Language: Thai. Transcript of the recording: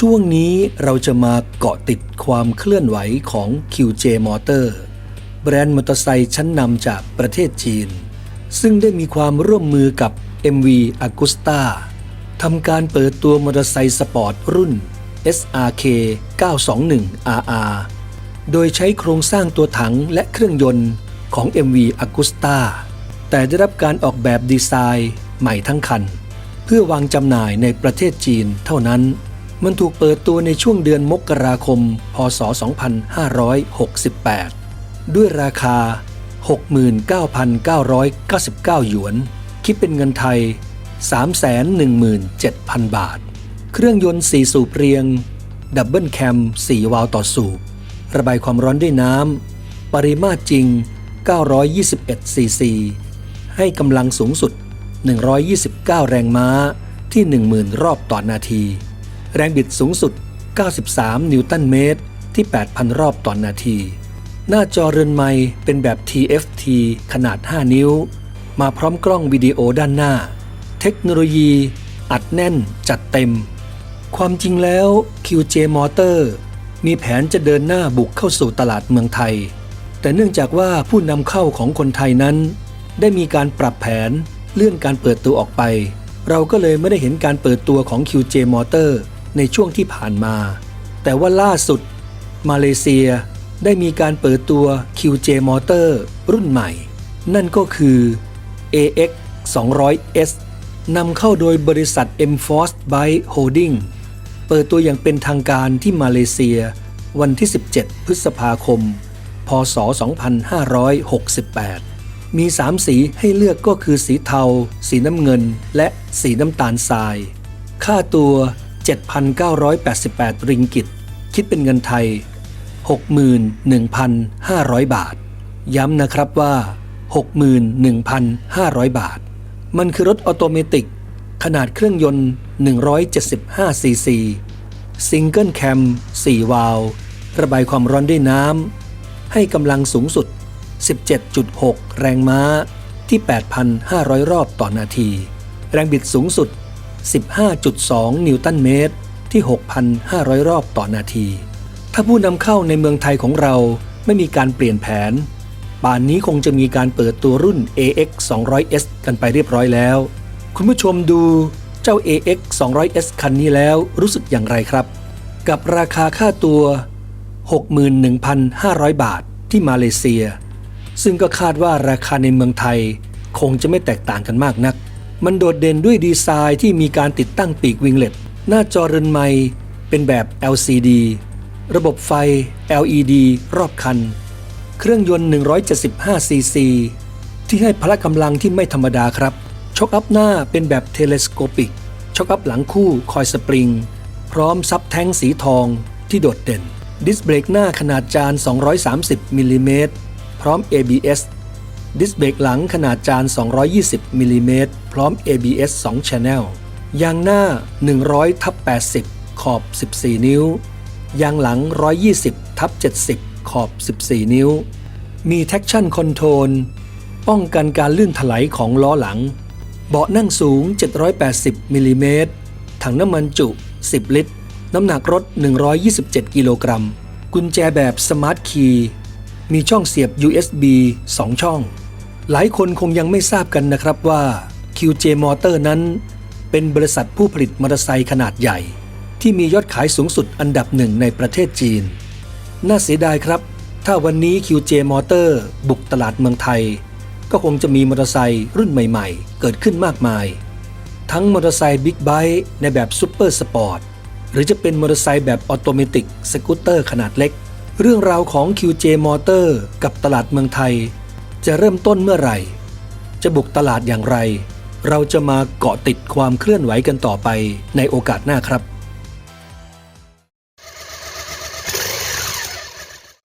ช่วงนี้เราจะมาเกาะติดความเคลื่อนไหวของ QJ Motor แบรนด์มอเตอร์ไซค์ชั้นนำจากประเทศจีน ซึ่งได้มีความร่วมมือกับ MV Agusta ทำการเปิดตัวมอเตอร์ไซค์สปอร์ตรุ่น SRK 921 RR โดยใช้โครงสร้างตัวถังและเครื่องยนต์ของ MV Agusta แต่ได้รับการออกแบบดีไซน์ใหม่ทั้งคัน เพื่อวางจำหน่ายในประเทศจีนเท่านั้น มันถูกเปิดตัวในช่วงเดือนมกราคม พศ 2568 ด้วยราคา 69,999 หยวน คิดเป็นเงินไทย 317,000 บาท เครื่องยนต์ 4 สูบเรียง ดับเบิลแคม 4 วาล์วต่อสูบ ระบายความร้อนด้วยน้ำ ปริมาตรจริง 921 ซีซี ให้กำลังสูงสุด 129 แรงม้าที่ 10,000 รอบต่อนาที แรงบิดสูงสุด 93 นิวตันเมตร ที่ 8,000 รอบต่อนาที หน้าจอเรือนไม้เป็นแบบ TFT ขนาด 5 นิ้ว มาพร้อมกล้องวิดีโอด้านหน้า เทคโนโลยี อัดแน่นจัดเต็ม ความจริงแล้ว QJ Motor มีแผนจะเดินหน้าบุกเข้าสู่ตลาดเมืองไทย แต่เนื่องจากว่าผู้นำเข้าของคนไทยนั้น ได้มีการปรับแผนเลื่อนการเปิดตัวออกไป เราก็เลยไม่ได้เห็นการเปิดตัวของ QJ Motor ในช่วงที่ผ่านมา แต่ว่าล่าสุด มาเลเซียได้มีการเปิดตัว QJ Motor รุ่นใหม่ นั่นก็คือ AX 200S นำเข้าโดยบริษัท M Force Bike Holding เปิดตัวอย่างเป็นทางการที่มาเลเซีย วันที่ 17 พฤษภาคม พศ 2568 มี 3 สีให้เลือกก็คือสีเทา สีน้ำเงิน และสีน้ำตาลทราย ค่าตัว 7,988 ริงกิต คิดเป็นเงินไทย 61,500 บาท ย้ำนะครับว่า 61,500 บาท มันคือรถออโตเมติก ขนาดเครื่องยนต์ 175 ซีซี ซิงเกิลแคม 4 วาล์วระบายความร้อนด้วยน้ำ ให้กำลังสูงสุด 17.6 แรงม้าที่ 8,500 รอบต่อนาที แรงบิดสูงสุด 15.2 นิวตันเมตร ที่ 6,500 รอบต่อนาที ถ้าผู้นำเข้าในเมืองไทยของเราไม่มีการเปลี่ยนแผน ป่านนี้คงจะมีการเปิดตัวรุ่น AX 200S กันไปเรียบร้อยแล้ว คุณผู้ชมดูเจ้า AX 200S คันนี้แล้วรู้สึกอย่างไรครับ กับราคาค่าตัว 61,500 บาทที่มาเลเซีย ซึ่งก็คาดว่าราคาในเมืองไทยคงจะไม่แตกต่างกันมากนัก มันโดดเด่นด้วยดีไซน์ที่มีการติดตั้งปีกวิงเล็ต หน้าจอเรือนไม้เป็นแบบ LCD ระบบไฟ LED รอบคัน เครื่องยนต์ 175ซีซีที่ให้พละกำลังที่ไม่ธรรมดาครับ ช็อคอัพหน้าเป็นแบบเทเลสโคปิก ช็อคอัพหลังคู่คอยสปริง พร้อมซับแท้งสีทองที่โดดเด่น ดิสเบรกหน้าขนาดจาน 230มิลลิเมตรพร้อม ABS ดิสเบรกหลังขนาดจาน 220มิลลิเมตรพร้อม ABS 2 Channel ยางหน้า 100ทับ80 ขอบ 14 นิ้ว ยางหลัง 120ทับ70 ขอบ 14 นิ้ว มี traction control ป้องกันการลื่นถลายของล้อหลัง เบาะนั่งสูง 780มิลลิเมตรถังน้ำมันจุ 10 ลิตร น้ำหนักรถ 127 กิโลกรัม กุญแจแบบ Smart Key มีช่องเสียบ USB 2 ช่อง หลายคนคงยังไม่ทราบกันนะครับว่า QJ Motor นั้น เป็นบริษัทผู้ผลิตมอเตอร์ไซค์ขนาดใหญ่ ที่มียอดขายสูงสุดอันดับหนึ่งในประเทศจีน น่าเสียดายครับ ถ้าวันนี้ QJ Motor บุกตลาดเมืองไทย ก็คงจะมีมอเตอร์ไซค์รุ่นใหม่ๆ เกิดขึ้นมากมาย ทั้งมอเตอร์ไซค์บิ๊กไบค์ในแบบซูเปอร์สปอร์ตหรือจะเป็นมอเตอร์ไซค์แบบออโตเมติกสกูตเตอร์ขนาดเล็ก เรื่องราวของ QJ Motor กับตลาดเมืองไทย จะเริ่มต้นเมื่อไหร่ จะบุกตลาดอย่างไร เราจะมาเกาะติดความเคลื่อนไหวกันต่อไปในโอกาสหน้าครับ